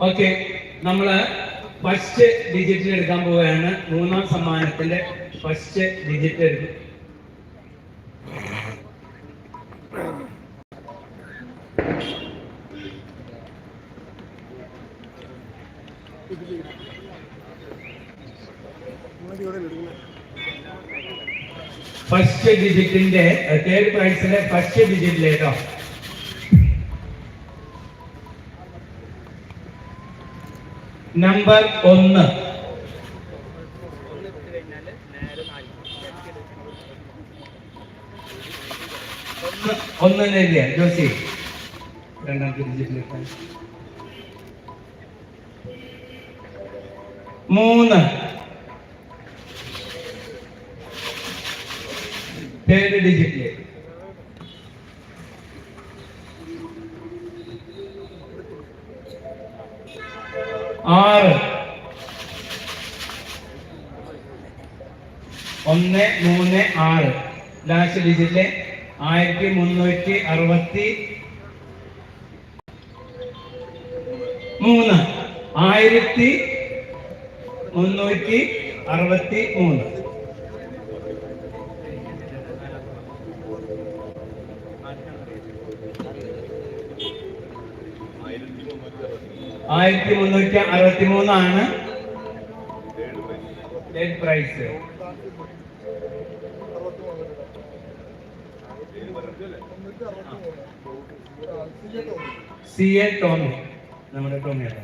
Okay നമ്മൾ first ഡിജിറ്റിൽ എടുക്കാൻ പോവുകയാണ്. മൂന്നാം സമ്മാനത്തിന്റെ ഫസ്റ്റ് ഡിജിറ്റ് എടുക്കും. ഫസ്റ്റ് ഡിജിറ്റിന്റെ തേർഡ് പ്രൈസിലെ ഫസ്റ്റ് ഡിജിറ്റിലേട്ടോ നമ്പർ ഒന്ന്. ഒന്ന് ഇല്ലേ? ജോസി. രണ്ടാമത്തെ ഡിജിറ്റിലേക്ക് മൂന്ന്. തേർഡ് ഡിജിറ്റിലേക്ക് ആറ്. ഒന്ന് മൂന്ന് ആറ്. ലാസ്റ്റ് ഡിജിറ്റിലെ ആയിരത്തി മുന്നൂറ്റി അറുപത്തി മൂന്ന്. ആയിരത്തി മുന്നൂറ്റി അറുപത്തി മൂന്ന്. ആയിരത്തി മുന്നൂറ്റി അറുപത്തി മൂന്നാണ് പ്രൈസ് സി എ ടോമി നമ്മുടെ ടോമിയാണ്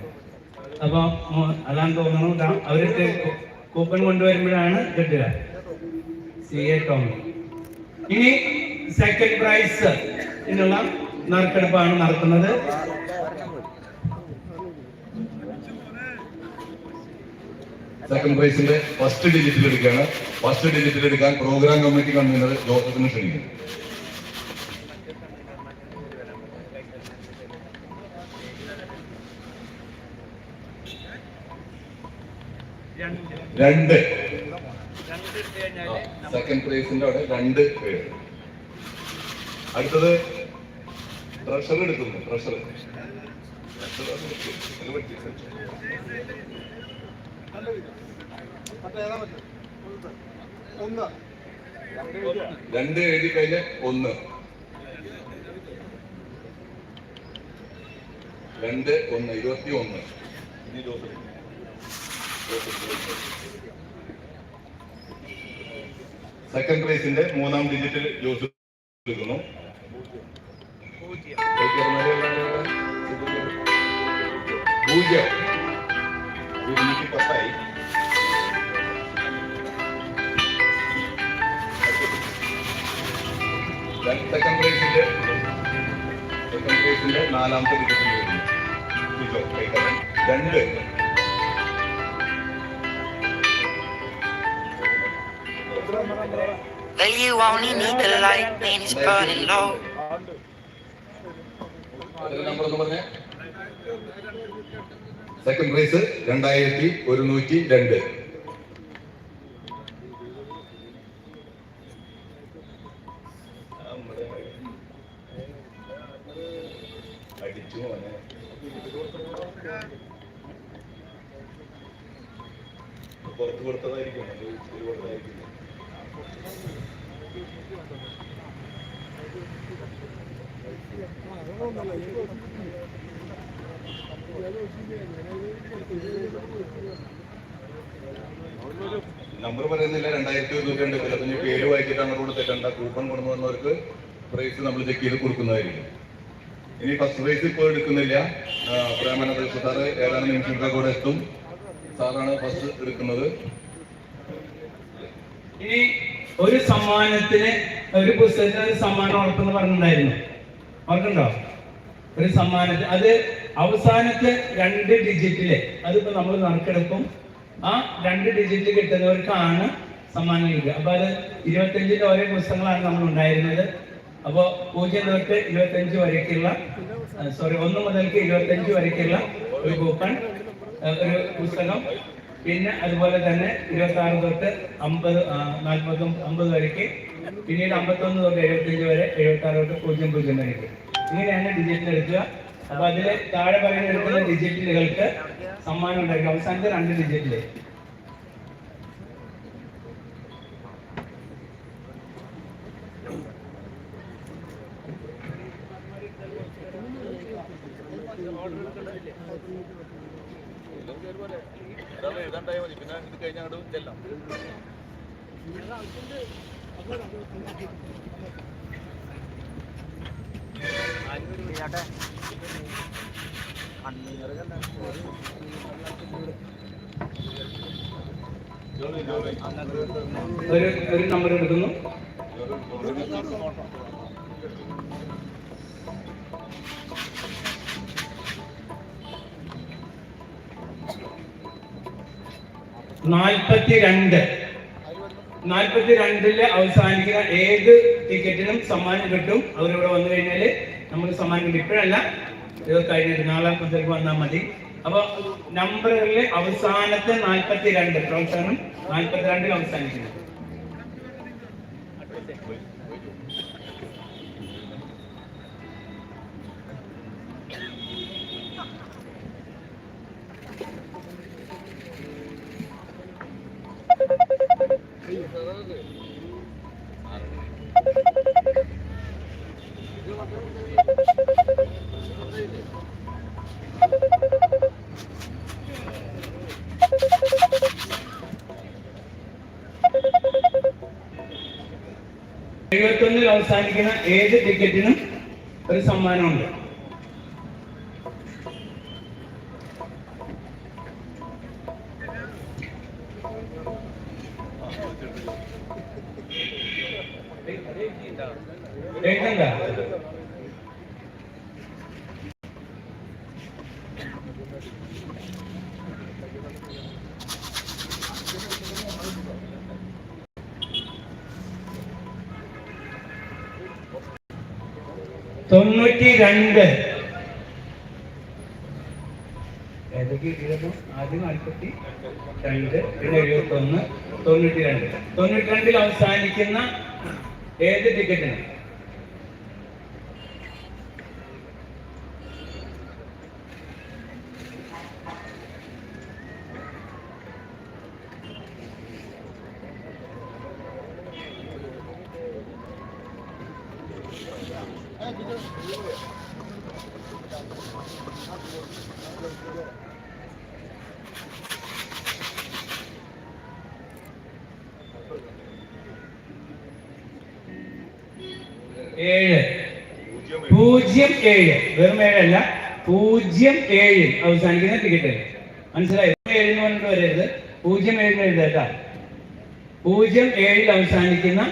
അപ്പൊ അതാണ് തോന്നുന്നു. അവർ കൂപ്പൺ കൊണ്ടുവരുമ്പോഴാണ് കിട്ടുക സി എ ടോമി ഇനി സെക്കൻഡ് പ്രൈസ് എന്നുള്ള നറുക്കെടുപ്പാണ് നടത്തുന്നത്. സെക്കൻഡ് പ്രൈസിന്റെ ഫസ്റ്റ് ഡിജിറ്റിൽ എടുക്കുകയാണ് ഫസ്റ്റ് ഡിജിറ്റിൽ എടുക്കാൻ പ്രോഗ്രാം കമ്മിറ്റി കൺവീനർ ജോസഫിനെ ക്ഷണിക്കും രണ്ട്. സെക്കൻഡ് പ്രൈസിന്റെ അവിടെ രണ്ട് പേര്. അടുത്തത് ട്രഷർ എടുക്കുന്നു ട്രഷർ രണ്ട് എഴുതി കഴിഞ്ഞ ഒന്ന്. രണ്ട് ഒന്ന് ഇരുപത്തി ഒന്ന്. സെക്കൻഡ് പ്രൈസിന്റെ മൂന്നാം ഡിജിറ്റിൽ ജോസ് എടുക്കുന്നു. പൂജ്യം ഇരുന്നൂറ്റി പത്തായി സെക്കൻഡ് പ്രൈസിന്റെ സെക്കൻഡ് പ്രൈസിന്റെ നാലാമത്തെ ഡിജിറ്റിൽ വരുന്നു ഇതോ, കൈക്കാരൻ. രണ്ട് Well, you only need the light when it's burning low. Second prize രണ്ടായിരത്തി ഒരുന്നൂറ്റി രണ്ട്. പുറത്ത് കൊടുത്തതായിരിക്കും. നമ്പർ പറയുന്നില്ല. രണ്ടായിരത്തി ഒരുന്നൂറ്റി രണ്ട് ചിലപ്പോൾ പേര് വായിച്ചിട്ട് അങ്ങോട്ട് തെറ്റണ്ട കൂപ്പൺ കൊണ്ടു വന്നവർക്ക് പ്രൈസ് നമ്മൾ ചെക്ക് ചെയ്ത് കൊടുക്കുന്നതായിരിക്കും. ഇനി ഫസ്റ്റ് പ്രൈസ് ഇപ്പോൾ എടുക്കുന്നില്ല. പ്രേമന പ്രേമാനന്ദ സാറ് ഏതാനും നിമിഷങ്ങൾക്ക് കൂടെ എത്തും. സാറാണ് ഫസ്റ്റ് എടുക്കുന്നത്. ഇനി ഒരു സമ്മാനത്തിന് ഒരു പുസ്തകത്തിന് ഒരു സമ്മാനം ഉറപ്പെന്ന് പറഞ്ഞിട്ടുണ്ടായിരുന്നു. ഓർക്കുണ്ടോ ഒരു സമ്മാനത്തിന്. അത് അവസാനത്തെ രണ്ട് ഡിജിറ്റിൽ അതിപ്പോ നമ്മൾ നറുക്കെടുക്കും ആ രണ്ട് ഡിജിറ്റ് കിട്ടുന്നവർക്കാണ് സമ്മാനം കിട്ടുക അപ്പൊ അത് ഇരുപത്തഞ്ചിന്റെ ഓരോ പുസ്തകങ്ങളാണ് നമ്മൾ ഉണ്ടായിരുന്നത് അപ്പോ പൂജ്യം തൊട്ട് ഇരുപത്തഞ്ച് വരയ്ക്കുള്ള സോറി ഒന്ന് മുതൽക്ക് ഇരുപത്തഞ്ച് വരയ്ക്കുള്ള ഒരു കൂപ്പൺ ഒരു പുസ്തകം. പിന്നെ അതുപോലെ തന്നെ ഇരുപത്തി ആറ് തൊട്ട് അമ്പത് നാൽപ്പത് അമ്പത് വരയ്ക്ക് പിന്നീട് അമ്പത്തൊന്ന് തൊട്ട് എഴുപത്തഞ്ച് വരെ എഴുപത്തി ആറ് തൊട്ട് പൂജ്യം പൂജ്യം വരയ്ക്ക് ഇങ്ങനെയാണ് ഡിജിറ്റൽ എടുക്കുക. അപ്പൊ അതിൽ താഴെ പറയുന്ന ഡിജിറ്റലുകൾക്ക് സമ്മാനം ഉണ്ടായിരിക്കും. അവസാനത്തെ രണ്ട് ഡിജിറ്റൽ എഴുതാണ്ടായാൽ മതി പിന്നെ ഇത് കഴിഞ്ഞാൽ അങ്ങോട്ട് ചെല്ലാം ഒരു ഒരു നമ്പർ എടുക്കുന്നു. നാൽപ്പത്തി രണ്ട് നാൽപ്പത്തി അവസാനിക്കുന്ന ഏത് ടിക്കറ്റിനും സമ്മാനം കിട്ടും? അവരിവിടെ വന്നു കഴിഞ്ഞാൽ നമുക്ക് സമ്മാനം കിട്ടും. ഇപ്പോഴല്ല നാലാം പുസ്തകം വന്നാൽ മതി. അപ്പൊ നമ്പറുകളിലെ അവസാനത്തെ നാൽപ്പത്തി രണ്ട് പ്രവർത്തനം നാൽപ്പത്തി രണ്ടിൽ അവസാനിക്കുന്നു. അവസാനിക്കുന്ന ഏത് ടിക്കറ്റിനും ഒരു സമ്മാനമുണ്ട് എഴുതണ്ട തൊണ്ണൂറ്റി രണ്ട് ഏതൊക്കെ? എഴുതും ആദ്യം നാൽപ്പത്തി രണ്ട് പിന്നെ എഴുപത്തി ഒന്ന് തൊണ്ണൂറ്റി രണ്ട് തൊണ്ണൂറ്റി രണ്ടിൽ അവസാനിക്കുന്ന ഏത് ടിക്കറ്റിനും ഏഴ് പൂജ്യം ഏഴ് വെറും ഏഴല്ല പൂജ്യം ഏഴ്. അവസാനിക്കുന്ന ടിക്കറ്റ് മനസ്സിലായി? എന്ന് പറഞ്ഞിട്ട് വരരുത്. പൂജ്യം ഏഴിന് എഴുതേട്ടാ പൂജ്യം ഏഴിൽ അവസാനിക്കുന്ന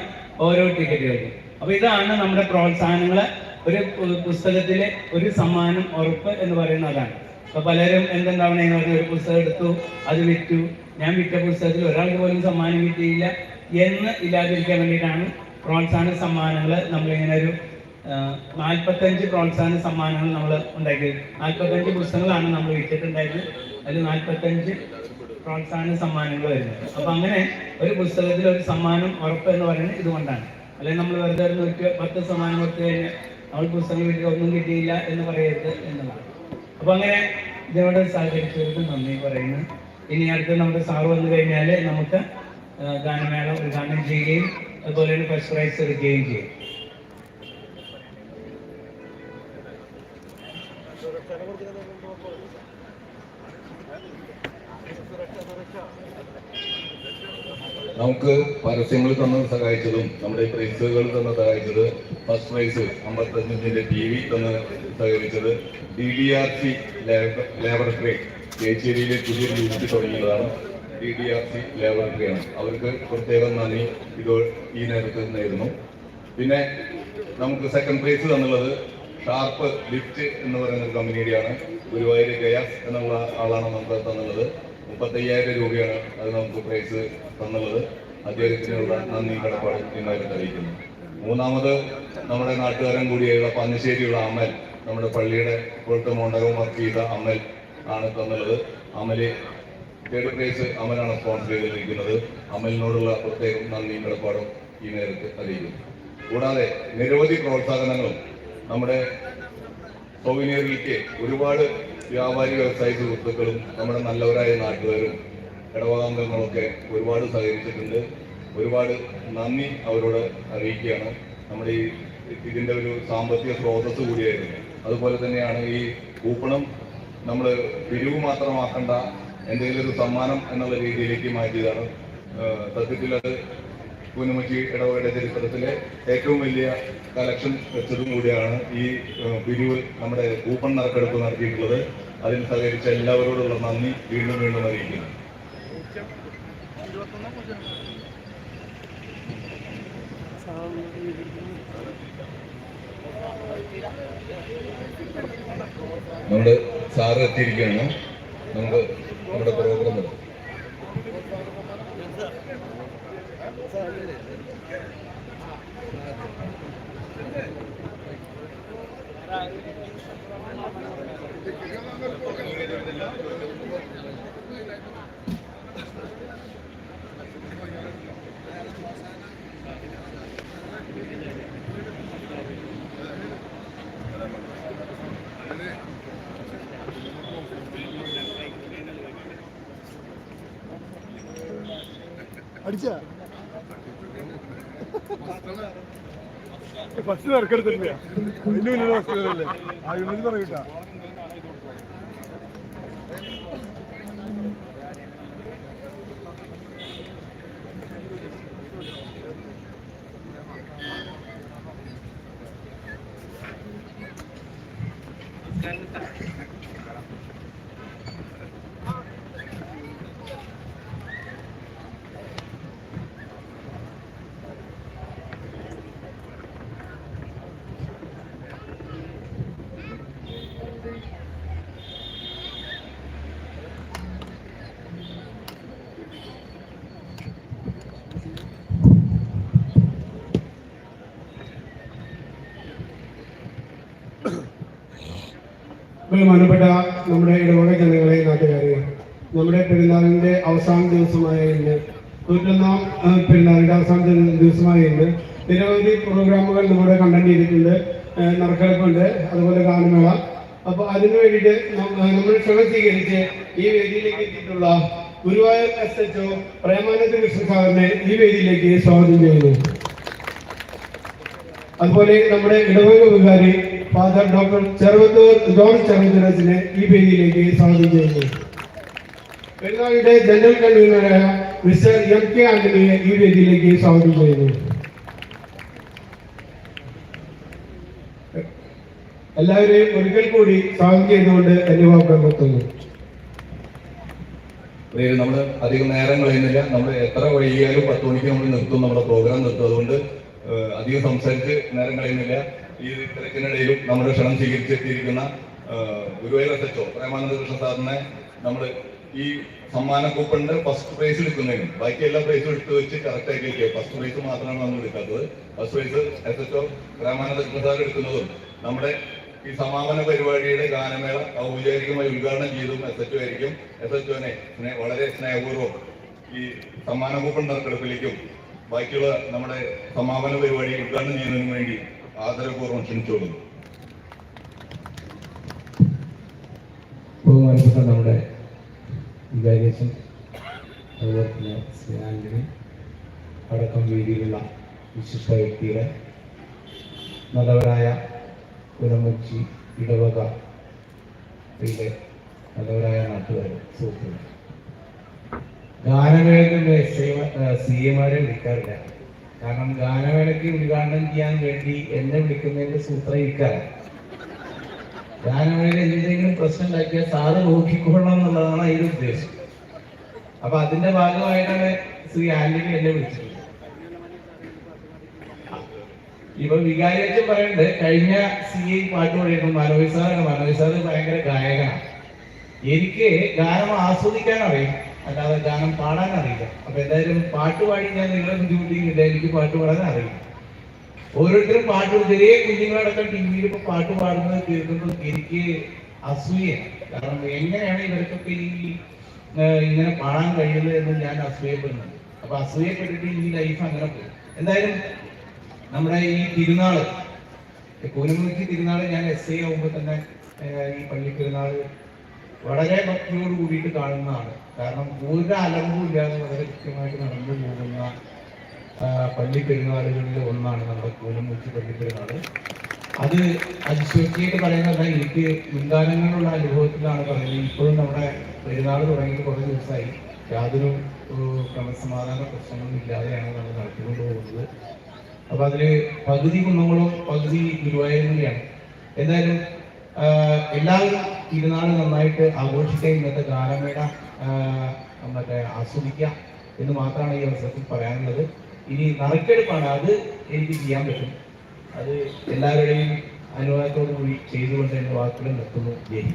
ഓരോ ടിക്കറ്റുകൾക്കും അപ്പൊ ഇതാണ് നമ്മുടെ പ്രോത്സാഹനങ്ങൾ. ഒരു പുസ്തകത്തിലെ ഒരു സമ്മാനം ഉറപ്പ് എന്ന് പറയുന്ന അതാണ് അപ്പൊ പലരും എന്തുണ്ടാവണേന്ന് പറഞ്ഞ ഒരു പുസ്തകം എടുത്തു അത് വിറ്റു. ഞാൻ വിറ്റ പുസ്തകത്തിൽ ഒരാൾക്ക് പോലും സമ്മാനം കിട്ടിയില്ല എന്ന് ഇല്ലാതിരിക്കാൻ വേണ്ടിയിട്ടാണ് പ്രോത്സാഹന സമ്മാനങ്ങൾ നമ്മളിങ്ങനെ ഒരു നാൽപ്പത്തഞ്ച് പ്രോത്സാഹന സമ്മാനങ്ങൾ നമ്മൾ ഉണ്ടാക്കിയത് നാൽപ്പത്തഞ്ച് പുസ്തകങ്ങളാണ് നമ്മൾ വിറ്റിട്ടുണ്ടായത് അതിൽ നാൽപ്പത്തഞ്ച് പ്രോത്സാഹന സമ്മാനങ്ങൾ വരുന്നത്. അപ്പൊ അങ്ങനെ ഒരു പുസ്തകത്തിൽ ഒരു സമ്മാനം ഉറപ്പ് എന്ന് പറയുന്നത് ഇതുകൊണ്ടാണ്. അല്ലെങ്കിൽ നമ്മൾ വെറുതെ ഒരു പത്ത് സമ്മാനം കൊടുത്തു കഴിഞ്ഞാൽ നമ്മൾ പുസ്തകം വീട്ടിൽ ഒന്നും കിട്ടിയില്ല എന്ന് പറയരുത് എന്നുള്ളതാണ്. അപ്പൊ അങ്ങനെ ഇതിനോട് സഹകരിച്ചവർക്ക് നന്ദി പറയുന്നു. ഇനി അടുത്ത് നമ്മുടെ സാറ് വന്നു കഴിഞ്ഞാൽ നമുക്ക് ഗാനമേള ഉദ്ഘാടനം ചെയ്യുകയും അതുപോലെ തന്നെ ഫസ്റ്റ് പ്രൈസ് എടുക്കുകയും ചെയ്യും. നമുക്ക് പരസ്യങ്ങൾ തന്ന് സഹായിച്ചതും നമ്മുടെ പ്രൈസുകൾ തന്ന് സഹായിച്ചത് ഫസ്റ്റ് പ്രൈസ് അമ്പത്തഞ്ചിന്റെ ടി വി തന്ന് സഹകരിച്ചത് D D R C laboratory കേച്ചേരിയിലെ പുതിയ യൂണിറ്റ് തുടങ്ങിയതാണ്. ഡി ഡി ആർ സി ലാബറട്ടറിയാണ്. അവർക്ക് പ്രത്യേകം നന്ദി. ഇത് ഈ നേരത്തെ നേരുന്നു പിന്നെ നമുക്ക് സെക്കൻഡ് പ്രൈസ് തന്നുള്ളത് ഷാർപ്പ് ലിഫ്റ്റ് എന്ന് പറയുന്ന ഒരു കമ്പനിയുടെയാണ് ഗുരുവായൂർ ഗയാസ് എന്നുള്ള ആളാണ് നമുക്ക് തന്നുള്ളത്. മുപ്പത്തയ്യായിരം രൂപയാണ് അത് നമുക്ക് പ്രൈസ് തന്നുള്ളത്. അദ്ദേഹത്തിനുള്ള നന്ദി കടപ്പാട് ഇന്നായിട്ട് അറിയിക്കുന്നു. മൂന്നാമത് നമ്മുടെ നാട്ടുകാരൻ കൂടിയായുള്ള പന്നിശ്ശേരിയുള്ള അമ്മൽ നമ്മുടെ പള്ളിയുടെ ഇപ്പോഴത്തെ മോണ്ടകം വർക്ക് ചെയ്ത അമ്മൽ ആണ് തന്നുള്ളത്. അമൽ തേർഡ് പ്രൈസ് അമലാണ് സ്പോൺസർ ചെയ്തിരിക്കുന്നത്. അമലിനോടുള്ള പ്രത്യേകം നന്ദിയും കടപ്പാടും ഈ നേരത്ത് അറിയിക്കുന്നു. കൂടാതെ നിരവധി പ്രോത്സാഹനങ്ങളും നമ്മുടെ സൗവിനിയറിലേക്ക് ഒരുപാട് വ്യാപാരി വ്യവസായ സുഹൃത്തുക്കളും നമ്മുടെ നല്ലവരായ നാട്ടുകാരും ഇടവകാംഗങ്ങളൊക്കെ ഒരുപാട് സഹകരിച്ചിട്ടുണ്ട്. ഒരുപാട് നന്ദി അവരോട് അറിയിക്കുകയാണ്. നമ്മുടെ ഈ ഇതിന്റെ ഒരു സാമ്പത്തിക സ്രോതസ് കൂടിയായിരുന്നു. അതുപോലെ തന്നെയാണ് ഈ കൂപ്പണം നമ്മൾ പിരിവ് മാത്രമാക്കേണ്ട എന്തെങ്കിലും ഒരു സമ്മാനം എന്നുള്ള രീതിയിലേക്ക് മാറ്റിയതാണ്. സത്യത്തിൽ അത് പൂനമച്ചി ഇടവകയുടെ ചരിത്രത്തിലെ ഏറ്റവും വലിയ കളക്ഷൻ വെച്ചതും കൂടിയാണ് ഈ പിരിവ് നമ്മുടെ കൂപ്പൺ നറുക്കെടുപ്പ് നടത്തിയിട്ടുള്ളത്. അതിന് സഹകരിച്ച എല്ലാവരോടുള്ള നന്ദി വീണ്ടും വീണ്ടും അറിയിക്കുന്നു. നമ്മുടെ സാറ് എത്തിയിരിക്കുകയാണ്. നമുക്ക് നമ്മുടെ പ്രോഗ്രാം അടിച്ച? ഫസ്റ്റ് തിരക്കെടുത്തിട്ടില്ല. വലിയ വലിയ ഹോസ്പിറ്റലല്ലേ ആ യൂണിറ്റ് പറയൂട്ടാ ബഹുമാനപ്പെട്ട നമ്മുടെ ഇടവക ജനങ്ങളെ നാട്ടുകാരെ നമ്മുടെ പെരുന്നാളിന്റെ അവസാന ദിവസമായ ഇന്ന് നൂറ്റൊന്നാം പെരുന്നാളിന്റെ അവസാന ദിവസമായ ഇന്ന് നിരവധി പ്രോഗ്രാമുകൾ നമ്മുടെ കണ്ടന്റ് ചെയ്തിട്ടുണ്ട് നറുക്കെടുപ്പുണ്ട് അതുപോലെ ഗാനമേള. അപ്പൊ അതിനു വേണ്ടിയിട്ട് നമ്മൾ ക്ഷണം സ്വീകരിച്ച് ഈ വേദിയിലേക്ക് എത്തിയിട്ടുള്ള Guruvayur S H O Premananda Krishna സാറിനെ ഈ വേദിയിലേക്ക് സ്വാഗതം ചെയ്യുന്നു. അതുപോലെ നമ്മുടെ ഇടവക വികാരി ഫാദർ ഡോക്ടർ ചെറുവത്തൂർ ജോൺ ചെറുവത്തൂരസിനെ ഈ വേദിയിലേക്ക് സ്വാഗതം ചെയ്യുന്നു. ബംഗാളിയുടെ ജനറൽ കൺവീനറായ മിസ്റ്റർ എം കെ ആന്റണിയെ ഈ വേദിയിലേക്ക് സ്വാഗതം ചെയ്യുന്നു. എല്ലാവരെയും ഒരിക്കൽ കൂടി സ്വാഗതം ചെയ്തുകൊണ്ട് എന്റെ വാക്കുകൾ നിർത്തുന്നു നമ്മൾ അധികം നേരം കളയുന്നില്ല നമ്മൾ എത്ര വൈകിയാലും പത്ത് മണിക്ക് നമ്മൾ നിർത്തും. നമ്മുടെ പ്രോഗ്രാം നിർത്തും. അതുകൊണ്ട് അധികം സംസാരിച്ച് നേരം കളയുന്നില്ല. ഈ തിരക്കിനിടയിലും നമ്മുടെ ക്ഷണം സ്വീകരിച്ചെത്തിയിരിക്കുന്ന ഗുരുവായൂർ എസ് പ്രേമാനന്ദ കൃഷ്ണ സാറിനെ നമ്മൾ ഈ സമ്മാന കൂപ്പണിന്റെ ഫസ്റ്റ് പ്രൈസ് എടുക്കുന്നതിനും ബാക്കി എല്ലാ പ്രൈസും എടുത്ത് വെച്ച് കറക്റ്റ് ആയി വെക്കുക ഫസ്റ്റ് പ്രൈസ് മാത്രമാണ് നമ്മൾ എടുക്കാത്തത്. First prize S H O Premananda Krishna sir എടുക്കുന്നതും നമ്മുടെ ഈ സമാപന പരിപാടിയുടെ ഗാനമേള ഔപചാരികമായി ഉദ്ഘാടനം ചെയ്തും എസ് എച്ച് ഒ ആയിരിക്കും. എസ് എച്ച് ഒനെ വളരെ സ്നേഹപൂർവം ഈ സമ്മാന കൂപ്പൺ നറുക്കെടുപ്പിലേക്കും ബാക്കിയുള്ള നമ്മുടെ സമാപന പരിപാടി ഉദ്ഘാടനം ചെയ്യുന്നതിന് വേണ്ടി ആദരപൂർവം ക്ഷണിച്ചോളുന്നു ബഹുമാനപ്പെട്ട നമ്മുടെ വികാരിയച്ഛൻ അതുപോലെ തന്നെ ശ്രീ ആന്റണി അടക്കം വിശിഷ്ട വ്യക്തികളെ നല്ലവരായ പുനമച്ചി ഇടവക നല്ലവരായ നാട്ടുകാർ സുഹൃത്തുക്കൾ ഗാനമേളയ്ക്ക് സി എമാരെ വിളിക്കാറില്ല. കാരണം ഗാനമേളയ്ക്ക് ഉദ്ഘാടനം ചെയ്യാൻ വേണ്ടി എന്നെ വിളിക്കുന്നതിന്റെ സൂത്രം ഇക്കാരം ഗാനമേളയിൽ എന്തെങ്കിലും പ്രശ്നം ഉണ്ടാക്കിയാൽ സാറ് നോക്കിക്കൊള്ളണം എന്നുള്ളതാണ് അതിന്റെ ഉദ്ദേശം. അപ്പൊ അതിന്റെ ഭാഗമായിട്ടാണ് ശ്രീ ആന്റണി എന്നെ വിളിച്ചത്. ഇപ്പൊ വികാരിയച്ഛൻ പറയുന്നത് കഴിഞ്ഞ സി ഐ പാട്ട് പാടിയിരുന്നു മനോജ് സാറാണ് മനോജ് സാറ് ഭയങ്കര ഗായകനാണ്. എനിക്ക് ഗാനം ആസ്വദിക്കാൻ അറിയും അല്ലാതെ ഗാനം പാടാൻ അറിയില്ല. അപ്പൊ എന്തായാലും പാട്ട് പാടി ഞാൻ നിങ്ങളെ ബുദ്ധിമുട്ടിക്കുന്നില്ല എനിക്ക് പാട്ട് പാടാൻ അറിയില്ല. ഓരോരുത്തരും പാട്ട് ചെറിയ കുഞ്ഞുങ്ങളടക്കം ടി വിയിൽ ഇപ്പൊ പാട്ട് പാടുന്നത് കേൾക്കുന്നത് എനിക്ക് അസൂയ കാരണം എങ്ങനെയാണ് ഇവർക്കൊക്കെ ഈ ഇങ്ങനെ പാടാൻ കഴിയുന്നത് എന്ന് ഞാൻ അസൂയപ്പെടുന്നത്. അപ്പൊ അസൂയപ്പെട്ടിട്ട് ഈ ലൈഫ് അങ്ങനെ പോകും. എന്തായാലും നമ്മുടെ ഈ തിരുനാൾ കൂനമുഖി തിരുനാൾ ഞാൻ എസ് ഐ ആവുമ്പോൾ തന്നെ ഈ പള്ളി തിരുനാൾ വളരെ ഭക്തിയോട് കൂടിയിട്ട് കാണുന്നതാണ്. കാരണം ഒരു അലമ്പും ഇല്ലാതെ വളരെ കൃത്യമായിട്ട് നടന്നു പോകുന്ന പള്ളിപ്പെരുന്നാളുകളിൽ പള്ളി പെരുന്നാളുകളിൽ ഒന്നാണ് നമ്മുടെ കൂനമുഖി പള്ളി പെരുന്നാൾ അത് അതിശോക്തിയായിട്ട് പറയുന്നതല്ല എനിക്ക് മുൻകാലങ്ങളിലുള്ള അനുഭവത്തിലാണ് പറയുന്നത്. ഇപ്പോഴും നമ്മുടെ പെരുന്നാൾ തുടങ്ങിയിട്ട് കുറേ ദിവസമായി. യാതൊരു ക്രമസമാധാന പ്രശ്നങ്ങളും ഇല്ലാതെയാണ് നമ്മൾ നടത്തിക്കൊണ്ട് പോകുന്നത്. അപ്പൊ അതിൽ പകുതി കുന്നംകുളം പകുതി ഗുരുവായൂരിലാണ് എന്തായാലും എല്ലാവരും തിരുനാൾ നന്നായിട്ട് ആഘോഷിക്കുക ഇന്നത്തെ ഗാനമേള നമ്മുടെ മറ്റേ ആസ്വദിക്കാം എന്ന് മാത്രമാണ് ഈ അവസരത്തിൽ പറയാനുള്ളത്. ഇനി നറുക്കെടുപ്പാണ്. അത് എനിക്ക് ചെയ്യാൻ പറ്റും. അത് എല്ലാവരുടെയും അനുവാദത്തോടു കൂടി ചെയ്തുകൊണ്ട് എന്റെ വാക്കുകൾ നിർത്തുന്നു. ജയ്.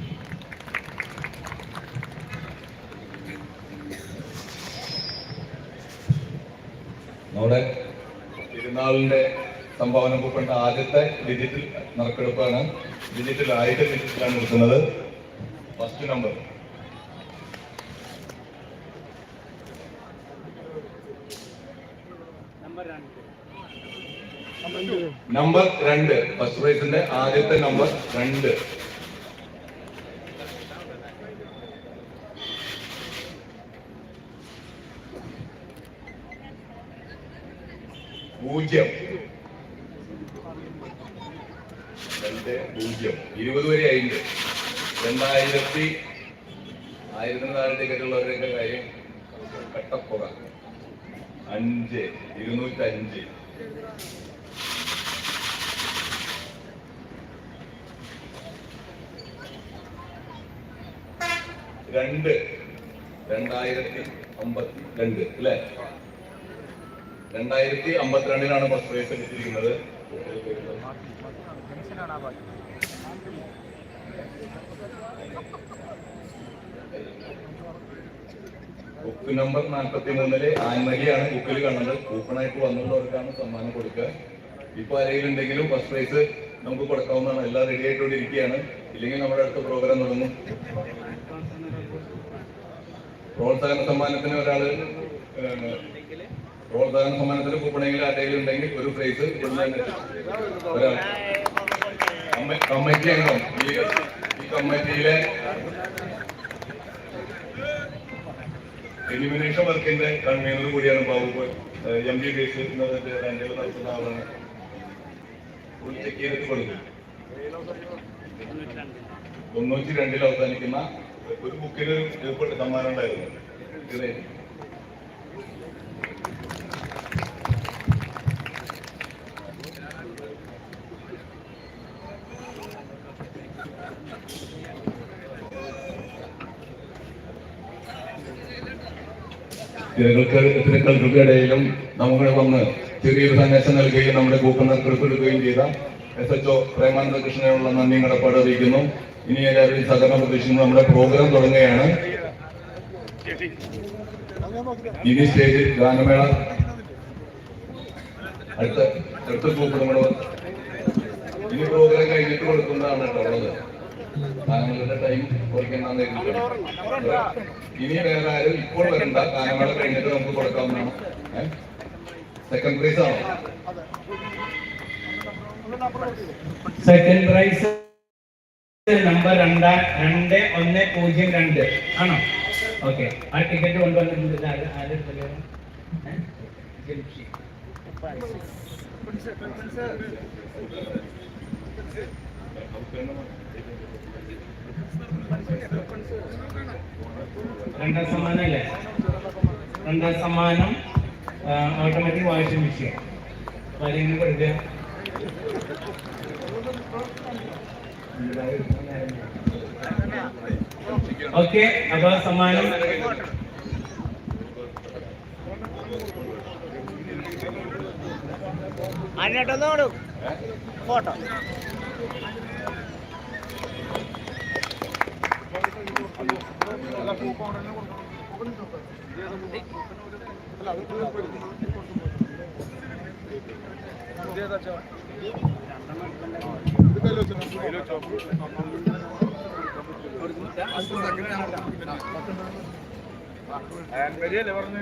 നമ്മുടെ തിരുനാളിന്റെ സംഭാവന കൂപ്പണിന്റെ ആദ്യത്തെ ഡിജിറ്റൽ നറുക്കെടുപ്പാണ്. ഡിജിറ്റൽ ആയിട്ട് ഡിജിറ്റലാണ് കൊടുക്കുന്നത്. ഫസ്റ്റ് നമ്പർ നമ്പർ രണ്ട്. ഫസ്റ്റ് പ്രൈസിന്റെ ആദ്യത്തെ നമ്പർ രണ്ട്. പൂജ്യം. രണ്ട് പൂജ്യം. ഇരുപത് വരെ ആയില്ല? രണ്ടായിരത്തി ആയിരത്തിന് താഴെ ടിക്കറ്റുള്ളവരുടെയൊക്കെ കാര്യം കട്ടപ്പുറ. അഞ്ച് ഇരുന്നൂറ്റി അഞ്ച് രണ്ട്. രണ്ടായിരത്തി അമ്പത്തി രണ്ട് അല്ലേ? രണ്ടായിരത്തി അമ്പത്തിരണ്ടിലാണ് ഫസ്റ്റ് പ്രൈസ് കിട്ടിയിരിക്കുന്നത് ബുക്ക് നമ്പർ നാൽപ്പത്തി മൂന്നിൽ ആൻമരിയാണ് ബുക്കിൽ കണ്ടത് കൂപ്പണായിട്ട് വന്നുള്ളവർക്കാണ് സമ്മാനം കൊടുക്കുക. ഇപ്പൊ ആരെങ്കിലും ഉണ്ടെങ്കിലും ഫസ്റ്റ് പ്രൈസ് നമുക്ക് കൊടുക്കാവുന്നതാണ്. എല്ലാം റെഡി ആയിക്കൊണ്ടിരിക്കുകയാണ്. ഇല്ലെങ്കിൽ നമ്മുടെ അടുത്ത പ്രോഗ്രാം തുടങ്ങും. പ്രോത്സാഹന സമ്മാനത്തിന് ഏഹ്, പ്രോത്സാഹന സമ്മാനത്തിന് കൂപ്പണെങ്കിൽ ആരെങ്കിലും ഉണ്ടെങ്കിൽ ഒരു പ്രൈസ് ഒരാൾ കമ്മ- കമ്മിറ്റി അംഗം ഈ കമ്മിറ്റിയിലെ എലിമിനേഷൻ വർക്കിന്റെ കൺവീനർ കൂടിയാണ് ബാബു. എം ബി ബേസ് രണ്ടിൽ നടത്തുന്ന ആളാണ്. ചെക്ക് ചെയ്തിട്ട് കൊടുക്കും തൊണ്ണൂറ്റി രണ്ടിൽ അവസാനിക്കുന്ന ഒരു ബുക്കിൽ ഒരു സമ്മാനം ഉണ്ടായിരുന്നു. തിരകൾക്ക് തിരക്കുകൾക്കിടയിലും നമ്മുടെ വന്ന് ചെറിയൊരു സന്ദേശം നൽകുകയും നമ്മുടെ കൂട്ടം നറുക്കെടുക്കുകയും ചെയ്ത എസ് എച്ച് ഒ പ്രേമാനന്ദ കൃഷ്ണനുള്ള നന്ദി കടപ്പാട് ഇനി എല്ലാവരും സഹകരണം പ്രതീക്ഷിക്കുന്നു നമ്മുടെ പ്രോഗ്രാം തുടങ്ങുകയാണ്. ഇനി സ്റ്റേജിൽ ഗാനമേള. അടുത്ത അടുത്ത കൂപ്പൺ നമ്മുടെ ഇനി പ്രോഗ്രാം കഴിഞ്ഞിട്ട് കൊടുക്കുന്നതാണ് കേട്ടോ ഉള്ളത്. ഗാനങ്ങളുടെ ടൈം കുറയ്ക്കണമെന്ന് ഇനി വേറെ ആരും ഇപ്പോൾ വരണ്ട ഗാനമേള കഴിഞ്ഞിട്ട് നമുക്ക് കൊടുക്കാവുന്നതാണ്. സെക്കൻഡ് പ്രൈസ് ആണോ? സെക്കൻഡ് പ്രൈസ് നമ്പർ രണ്ടാ രണ്ട് ഒന്ന് പൂജ്യം രണ്ട്. ആണോ? ഓക്കെ ആ ടിക്കറ്റ് കൊണ്ടുവന്നിട്ടുണ്ട്. ആര്- രണ്ടാം സമ്മാനം അല്ലേ രണ്ടാം സമ്മാനം ഓട്ടോമാറ്റിക് വാഷിംഗ് മെഷീൻ ആരെങ്കിലും കൊടുക്കുക ഓക്കെ അപ്പൊ സമ്മാനം. അതിനോട്ടൊന്നോളൂ ഫോട്ടോ. ഹാൻഡ് മരിയല്ലേ പറഞ്ഞു